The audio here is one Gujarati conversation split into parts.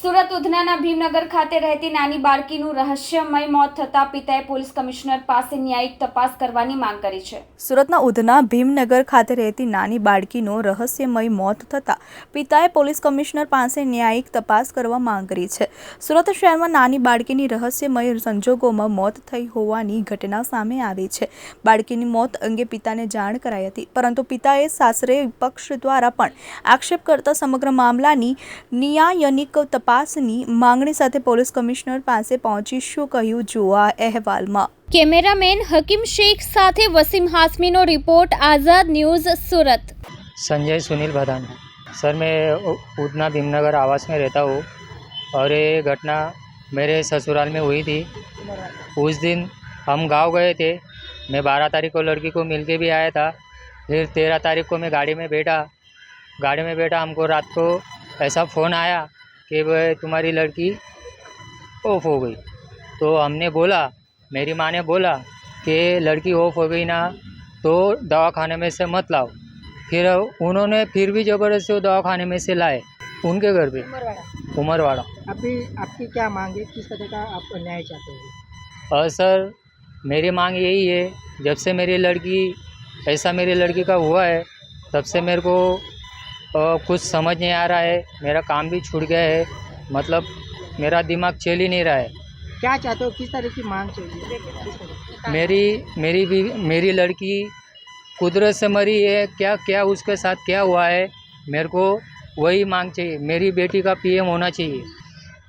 સુરત ઉધનાના ભીમનગર ખાતે રહેતી નાની બાળકીનું રહસ્યમય મોત થતાં પિતાએ પોલીસ કમિશનર પાસે ન્યાયિક તપાસ કરવાની માંગ કરી છે. સુરતના ઉધના ભીમનગર ખાતે રહેતી નાની બાળકીનું રહસ્યમય મોત થતાં પિતાએ પોલીસ કમિશનર પાસે ન્યાયિક તપાસ કરવા માંગ કરી છે. સુરત શહેરમાં નાની બાળકીની રહસ્યમય સંજોગોમાં મોત થઈ હોવાની ઘટના સામે આવી છે. બાળકીની મોત અંગે પિતાને જાણ કરાઈ હતી, પરંતુ પિતાએ સાસરે પક્ષ દ્વારા પણ આક્ષેપ કરતા સમગ્ર મામલાની ન્યાયનિક તપાસની માંગણી સાથે પોલીસ કમિશનર પાસે પહોંચી શું કહ્યું જુઓ આ અહેવાલમાં કેમેરામેન હકીમ શેખ સાથે Wasim હાસમીનો report Azad news Surat Sanjay Sunil Bhadan sir मैं उ- उधना भीमनगर आवास में रहता हूँ और ये घटना मेरे ससुराल में हुई थी उस दिन हम गांव गए थे मैं बारह तारीख को लड़की को मिल के भी आया था फिर तेरह तारीख को मैं गाड़ी में बैठा गाड़ी में बैठा हमको रात को ऐसा फ़ोन आया कि भाई तुम्हारी लड़की ऑफ़ हो गई। तो हमने बोला मेरी माँ ने बोला कि लड़की ऑफ़ हो गई ना तो दवा खाने में से मत लाओ। फिर उन्होंने फिर भी ज़बरदस्ती वो दवा खाने में से लाए उनके घर पे। उमरवाड़ा। अभी आपकी क्या मांग है? किस तरह का आप न्याय चाहते हो? और सर मेरी मांग यही है जब से मेरी लड़की ऐसा मेरी लड़की का हुआ है तब से मेरे को अ, कुछ समझ नहीं आ रहा है मेरा काम भी छूट गया है मतलब मेरा दिमाग चल ही नहीं रहा है क्या चाहते हो किस तरह की मांग चाहिए किस तरह मेरी मेरी भी मेरी लड़की कुदरत से मरी है क्या क्या उसके साथ क्या हुआ है मेरे को वही मांग चाहिए मेरी बेटी का पीएम होना चाहिए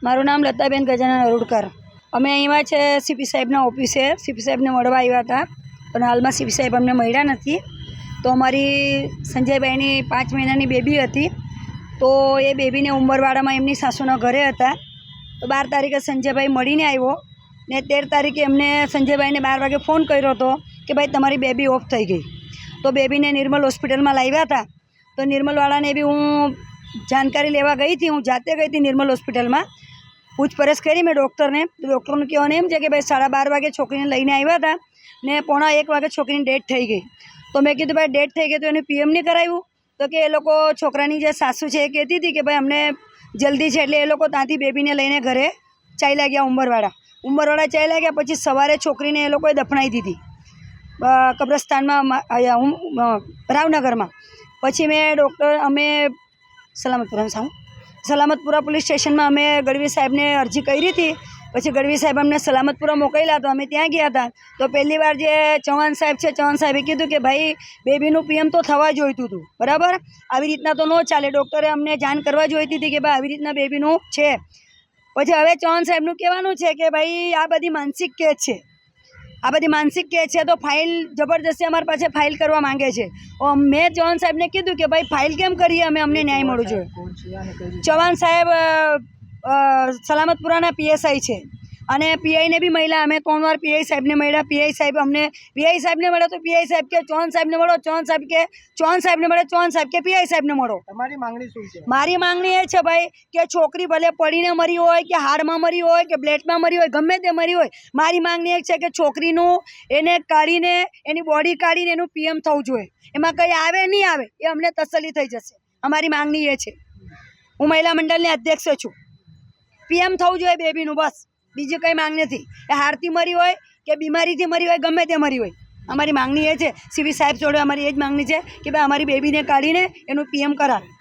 મારું નામ લતાબેન ગજાનન અરુડકર અમે અહીંયા છે સીપી સાહેબના ઓફિસે સીપી સાહેબને મળવા આવ્યા હતા પણ હાલમાં સીપી સાહેબ અમને મળ્યા નથી તો અમારી સંજયભાઈની પાંચ મહિનાની બેબી હતી. તો એ બેબીને ઉંમરવાડામાં એમની સાસુના ઘરે હતા. તો બાર તારીખે સંજયભાઈ મળીને આવ્યો ને તેર તારીખે એમને સંજયભાઈને બાર વાગે ફોન કર્યો હતો કે ભાઈ તમારી બેબી ઓફ થઈ ગઈ. તો બેબીને નિર્મલ હોસ્પિટલમાં લાવ્યા હતા. તો નિર્મલવાળાને બી હું જાણકારી લેવા ગઈ હતી. હું જાતે ગઈ હતી નિર્મલ હોસ્પિટલમાં. પૂછપરછ કરી મેં ડૉક્ટરને. ડૉક્ટરનું કહેવાનું એમ છે કે ભાઈ સાડા બાર વાગે છોકરીને લઈને આવ્યા હતા ને પોણા એક વાગે છોકરીની ડેથ થઈ ગઈ. તો મેં કીધું, ભાઈ ડેટ થઈ ગઈ તો એનું પીએમ નહીં કરાવ્યું? તો કે, એ લોકો છોકરાની જે સાસુ છે, એ કહેતી હતી કે, ભાઈ, અમને જલ્દી છે, એટલે એ લોકો ત્યાંથી બેબીને લઈને ઘરે ચાલ્યા ગયા ઉંમરવાળા ઉંમરવાળા ચાલ્યા ગયા, પછી સવારે છોકરીને એ લોકોએ દફનાવી દીધી. પછી ગઢવી સાહેબ અમને સલામતપુરા મોકલ્યા તો અમે ત્યાં ગયા હતા. તો પહેલી વાર જે ચૌહાણ સાહેબ છે, ચૌહાણ સાહેબે કીધું કે ભાઈ, બેબીનું પીએમ તો થવા જોઈતું હતું. બરાબર? આવી રીતના તો ન ચાલે. ડૉક્ટરે અમને જાણ કરવા જોઈતી હતી કે ભાઈ, આવી રીતના બેબીનું છે. પછી હવે ચૌહાણ સાહેબનું કહેવાનું છે કે ભાઈ, આ બધી માનસિક કેસ છે. આ બધી માનસિક કેસ છે તો ફાઇલ જબરજસ્તી અમારી પાસે ફાઇલ કરવા માંગે છે. મેં ચૌહાણ સાહેબને કીધું કે ભાઈ, ફાઇલ કેમ કરીએ અમે? અમને ન્યાય મળવું જોઈએ. ચૌહાણ સાહેબ સલામતપુરાના પીએસઆઈ છે. અને પીઆઈને બી મળ્યા. અમે ત્રણ વાર પીઆઈ સાહેબને મળ્યા. પીઆઈ સાહેબ અમને પીઆઈ સાહેબને મળ્યો તો પીઆઈ સાહેબ કે ચૌહાણ સાહેબને મળો ચૌહાણ સાહેબ કે ચૌહાણ સાહેબને મળે ચૌહાણ સાહેબ કે પીઆઈ સાહેબને મળો. તમારી માંગણી શું છે? મારી માંગણી એ છે ભાઈ કે છોકરી ભલે પડીને મરી હોય કે હાડમાં મરી હોય કે બ્લેટમાં મરી હોય ગમે તે મરી હોય મારી માંગણી એ છે કે છોકરીનું એને કાઢીને એની બોડી કાઢીને એનું પીએમ થવું જોઈએ. એમાં કંઈ આવે નહીં આવે એ અમને તસલ્લી થઈ જશે. અમારી માંગણી એ છે. હું મહિલા મંડળની અધ્યક્ષ છું. પીએમ થવું જોઈએ બેબીનું, બસ. બીજી કંઈ માંગ નથી. એ હારથી મરી હોય કે બીમારીથી મરી હોય, ગમે તે મરી હોય. અમારી માંગણી એ છે. સીવી સાહેબ જોડે અમારી એ જ માંગણી છે કે ભાઈ અમારી બેબીને કાઢીને એનું પીએમ કરાવે.